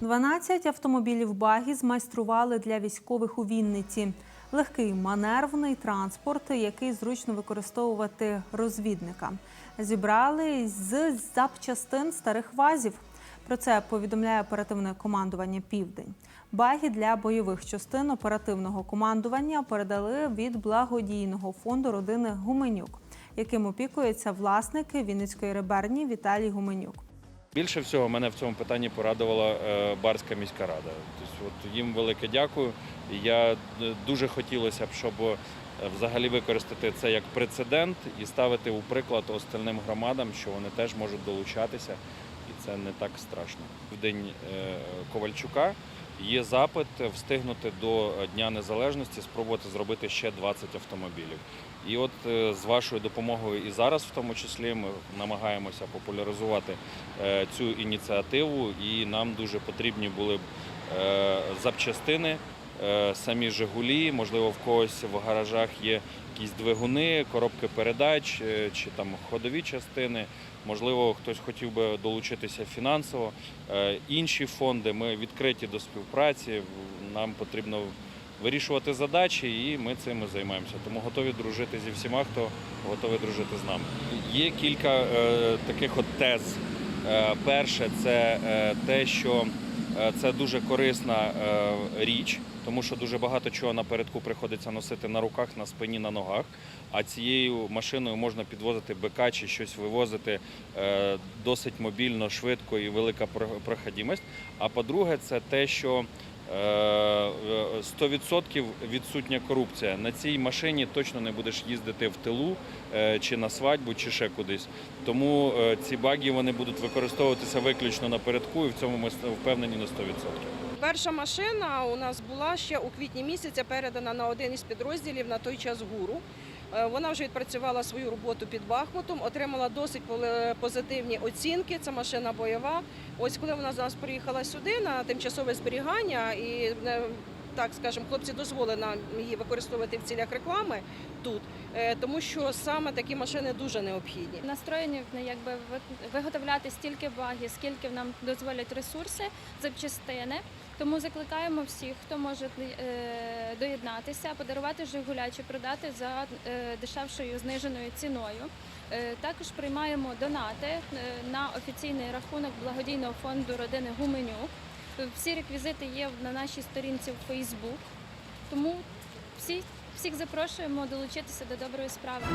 12 автомобілів багі змайстрували для військових у Вінниці. Легкий маневрний транспорт, який зручно використовувати розвідникам. Зібрали з запчастин старих вазів. Про це повідомляє оперативне командування Південь. Баги для бойових частин оперативного командування передали від благодійного фонду родини Гуменюк, яким опікується власник Вінницької реберні Віталій Гуменюк. Більше всього мене в цьому питанні порадувала е, Барська міська рада. Тобто, от їм велике дякую. Я е, дуже хотілося б, щоб е, взагалі використати це як прецедент і ставити у приклад остальним громадам, що вони теж можуть долучатися, і це не так страшно. В день Ковальчука є запит встигнути до Дня Незалежності, спробувати зробити ще 20 автомобілів. І от е, з вашою допомогою і зараз, в тому числі, ми намагаємося популяризувати е, цю ініціативу, і нам дуже потрібні були б е, запчастини, самі Жигулі, можливо, в когось в гаражах є якісь двигуни, коробки передач е, чи там ходові частини. Можливо, хтось хотів би долучитися фінансово. Е, Інші фонди ми відкриті до співпраці. Нам потрібно вирішувати задачі, і ми цим займаємося. Тому готові дружити зі всіма, хто готовий дружити з нами. Є кілька е, таких от тез. Е, перше, це е, те, що е, це дуже корисна е, річ, тому що дуже багато чого напередку приходиться носити на руках, на спині, на ногах. А цією машиною можна підвозити бика чи щось вивозити е, досить мобільно, швидко і велика про- проходимость. А по-друге, це те, що е, 100% відсутня корупція. На цій машині точно не будеш їздити в тилу е, чи на свадьбу, чи ще кудись. Тому е, ці баги вони будуть використовуватися виключно напередку, і в цьому ми впевнені на 100%. Перша машина у нас була ще у квітні місяця передана на один із підрозділів на той час гуру. Е, Вона вже відпрацювала свою роботу під Бахмутом, отримала досить позитивні оцінки. Це машина бойова. Ось коли вона до нас приїхала сюди на тимчасове зберігання, і е, так скажемо, хлопці дозволили нам її використовувати в цілях реклами тут, е, тому що саме такі машини дуже необхідні. настроєні якби виготовляти стільки баги, скільки нам дозволять ресурси, запчастини. Тому закликаємо всіх, хто може е, доєднатися, подарувати Жигуля чи продати за е, дешевшою зниженою ціною. Е, Також приймаємо донати на офіційний рахунок благодійного фонду родини Гуменюк. Всі реквізити є на нашій сторінці в Facebook. Тому всі, всіх запрошуємо долучитися до доброї справи.